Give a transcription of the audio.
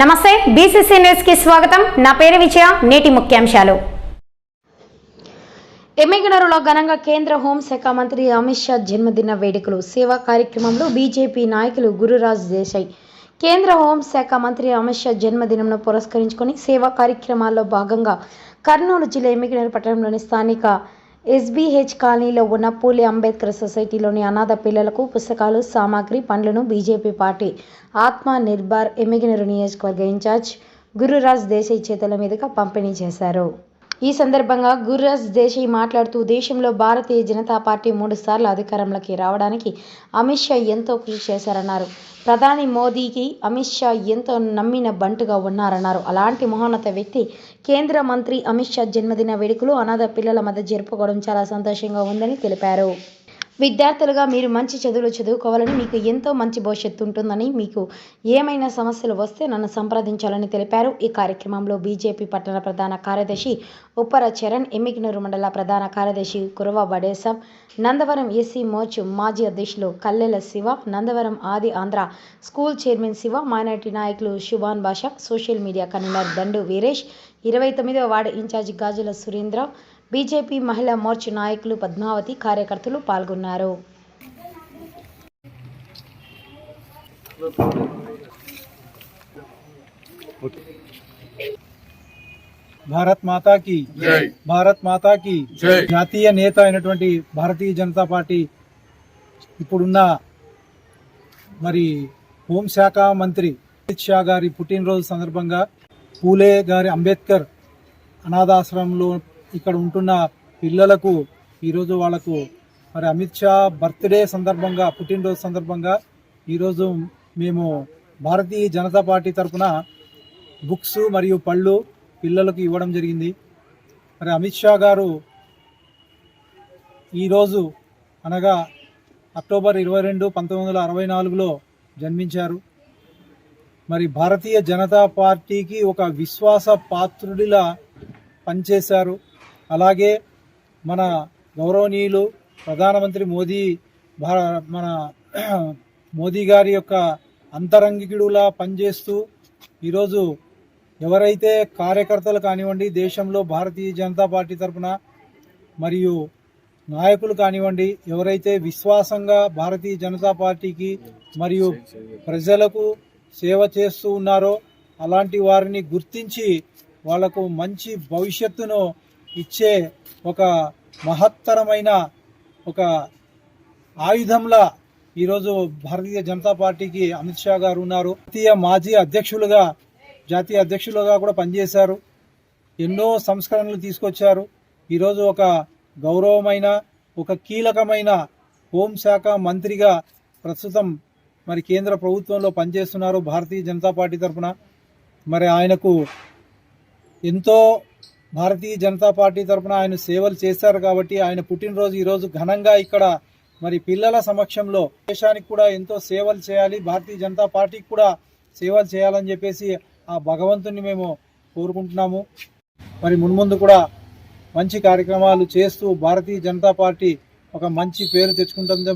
నమస్తే బీసీసీ న్యూస్కి స్వాగతం. నా పేరు విజయ నేటి ముఖ్యాంశాలు. ఎమ్మెగనరులో ఘనంగా కేంద్ర హోంశాఖ మంత్రి అమిత్ షా జన్మదిన వేడుకలు. సేవా కార్యక్రమంలో బీజేపీ నాయకులు గురురాజ్ దేశాయ్. కేంద్ర హోంశాఖ మంత్రి అమిత్ షా జన్మదినంను పురస్కరించుకొని సేవా కార్యక్రమాల్లో భాగంగా కర్నూలు జిల్లా ఎమ్మిగనూరు పట్టణంలోని స్థానిక ఎస్బీహెచ్ కాలనీలో ఉన్న పూలే అంబేద్కర్ సొసైటీలోని అనాథ పిల్లలకు పుస్తకాలు సామాగ్రి పండ్లను బీజేపీ పార్టీ ఆత్మ నిర్భర్ ఎమ్మిగనూరు నియోజకవర్గ ఇన్ఛార్జ్ గురురాజ్ దేశాయ్ చేతుల మీదుగా పంపిణీ చేశారు. ఈ సందర్భంగా గుర్రాజ్ దేశీ మాట్లాడుతూ దేశంలో భారతీయ జనతా పార్టీ మూడు సార్లు అధికారంలోకి రావడానికి అమిత్ షా ఎంతో కృషి చేశారన్నారు. ప్రధాని మోదీకి అమిత్ షా ఎంతో నమ్మిన బంటుగా ఉన్నారన్నారు. అలాంటి మహోన్నత వ్యక్తి కేంద్ర మంత్రి అమిత్ షా జన్మదిన వేడుకలు అనాథ పిల్లల మధ్య జరుపుకోవడం చాలా సంతోషంగా ఉందని తెలిపారు. విద్యార్థులుగా మీరు మంచి చదువులు చదువుకోవాలని మీకు ఎంతో మంచి భవిష్యత్తు ఉంటుందని మీకు ఏమైనా సమస్యలు వస్తే నన్ను సంప్రదించాలని తెలిపారు. ఈ కార్యక్రమంలో బీజేపీ పట్టణ ప్రధాన కార్యదర్శి ఉప్పర చరణ్ ఎమ్మికినూరు మండల ప్రధాన కార్యదర్శి కురవ బడేసం నందవరం ఎస్సీ మోచ్ మాజీ అధ్యక్షులు Kallela Shiva Nandavaram Adi Andhra school chairman Shiva minority నాయకులు Subhan Basha social media convener Dandu Veeresh ఇరవై తొమ్మిదవ ward incharge Gajula Surendra BJP Mahila Morcha నాయకులు పద్మావతి కార్యకర్తలు పాల్గొన్నారు. భారత్ మాతా కి జై. భారత్ మాతా కి జై. జాతీయ నేత అయినటువంటి భారతీయ జనతా పార్టీ ఇప్పుడున్న మరి హోంశాఖ మంత్రి అమిత్ షా గారి పుట్టినరోజు సందర్భంగా పూలే గారి అంబేద్కర్ అనాథాశ్రమంలో ఇక్కడ ఉంటున్న పిల్లలకు ఈరోజు వాళ్ళకు మరి అమిత్ షా బర్త్డే సందర్భంగా పుట్టినరోజు సందర్భంగా ఈరోజు మేము భారతీయ జనతా పార్టీ తరఫున బుక్స్ మరియు పళ్ళు పిల్లలకు ఇవ్వడం జరిగింది. మరి అమిత్ షా గారు ఈరోజు అనగా అక్టోబర్ ఇరవై రెండు పంతొమ్మిది వందల అరవై నాలుగులో జన్మించారు. మరి భారతీయ జనతా పార్టీకి ఒక విశ్వాస పాత్రుడిలా పనిచేశారు. అలాగే మన గౌరవనీయులు ప్రధానమంత్రి మోదీ మన మోదీ గారి యొక్క అంతరంగికుడులా పనిచేస్తూ ఈరోజు ఎవరైతే కార్యకర్తలు కానివ్వండి దేశంలో భారతీయ జనతా పార్టీ తరఫున మరియు నాయకులు కానివ్వండి ఎవరైతే విశ్వాసంగా భారతీయ జనతా పార్టీకి మరియు ప్రజలకు సేవ చేస్తూ ఉన్నారో అలాంటి వారిని గుర్తించి వాళ్ళకు మంచి భవిష్యత్తును ఇచ్చే ఒక మహత్తరమైన ఒక ఆయుధంలా ఈరోజు భారతీయ జనతా పార్టీకి అమిత్ షా గారు ఉన్నారు. జాతీయ మాజీ అధ్యక్షులుగా జాతీయ అధ్యక్షులుగా కూడా పనిచేశారు. ఎన్నో సంస్కరణలు తీసుకొచ్చారు. ఈరోజు ఒక గౌరవమైన ఒక కీలకమైన హోంశాఖ మంత్రిగా ప్రస్తుతం మరి కేంద్ర ప్రభుత్వంలో పనిచేస్తున్నారు భారతీయ జనతా పార్టీ తరఫున. మరి ఆయనకు ఎంతో భారతీయ జనతా పార్టీ తరఫున ఆయన సేవలు చేశారు కాబట్టి ఆయన పుట్టినరోజు ఈరోజు ఘనంగా ఇక్కడ మరి పిల్లల సమక్షంలో దేశానికి కూడా ఎంతో సేవలు చేయాలి భారతీయ జనతా పార్టీకి కూడా సేవలు చేయాలని చెప్పేసి ఆ భగవంతుని మేము కోరుకుంటున్నాము. మరి మున్ముందు కూడా మంచి కార్యక్రమాలు చేస్తూ భారతీయ జనతా పార్టీ ఒక మంచి పేరు తెచ్చుకుంటుంది